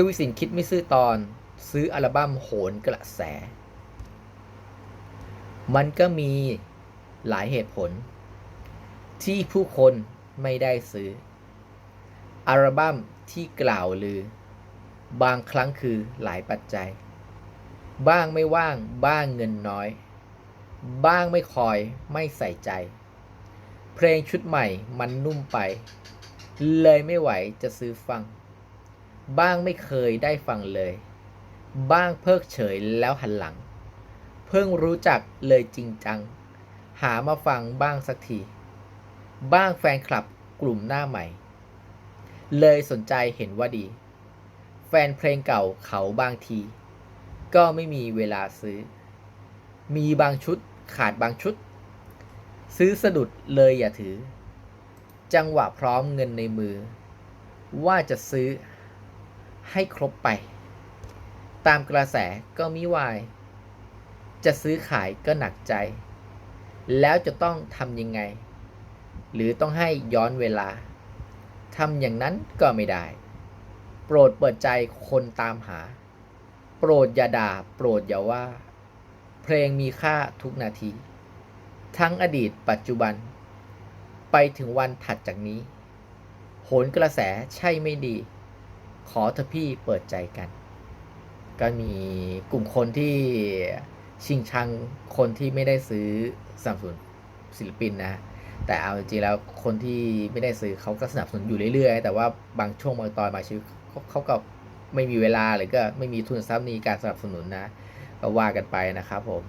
กวิสินคิดไม่ซื้อตอนซื้ออัลบั้มโหนกระแส มันก็มีหลายเหตุผล ที่ผู้คนไม่ได้ซื้อ อัลบั้มที่กล่าวลือ บางครั้งคือหลายปัจจัย บ้างไม่ว่าง บ้างเงินน้อย บ้างไม่คอยไม่ใส่ใจ เพลงชุดใหม่มันนุ่มไป เลยไม่ไหวจะซื้อฟัง บ้างไม่เคยได้ฟังเลย บ้างเพิกเฉยแล้วหันหลัง เพิ่งรู้จักเลยจริงจัง หามาฟังบ้างสักที บ้างแฟนคลับกลุ่มหน้าใหม่ เลยสนใจเห็นว่าดี แฟนเพลงเก่าเขาบางที ก็ไม่มีเวลาซื้อ มีบางชุดขาดบางชุด ซื้อสะดุดเลยอย่าถือ จังหวะพร้อมเงินในมือ ว่าจะซื้อ ให้ครบไป ตามกระแสก็มิวาย จะซื้อขายก็หนักใจ แล้วจะต้องทำยังไง หรือต้องให้ย้อนเวลาทำอย่างนั้นก็ไม่ได้ โปรดเปิดใจคนตามหา โปรดอย่าด่าโปรดอย่าว่า เพลงมีค่าทุกนาที ทั้งอดีตปัจจุบัน ไปถึงวันถัดจากนี้ โหนกระแสใช่ไม่ดี ขอเถอะพี่เปิดใจกัน ก็มีกลุ่มคนที่ชิงชังคนที่ไม่ได้ซื้อสนับสนุนศิลปินนะแต่เอาจริงๆแล้วคนที่ไม่ได้ซื้อเขาก็สนับสนุนอยู่เรื่อยๆ แต่ว่าบางช่วงบางตอนบางชีวิตเขาเขาก็ไม่มีเวลาหรือก็ไม่มีทุนทรัพย์ในการสนับสนุนนะก็ว่ากันไปนะครับผม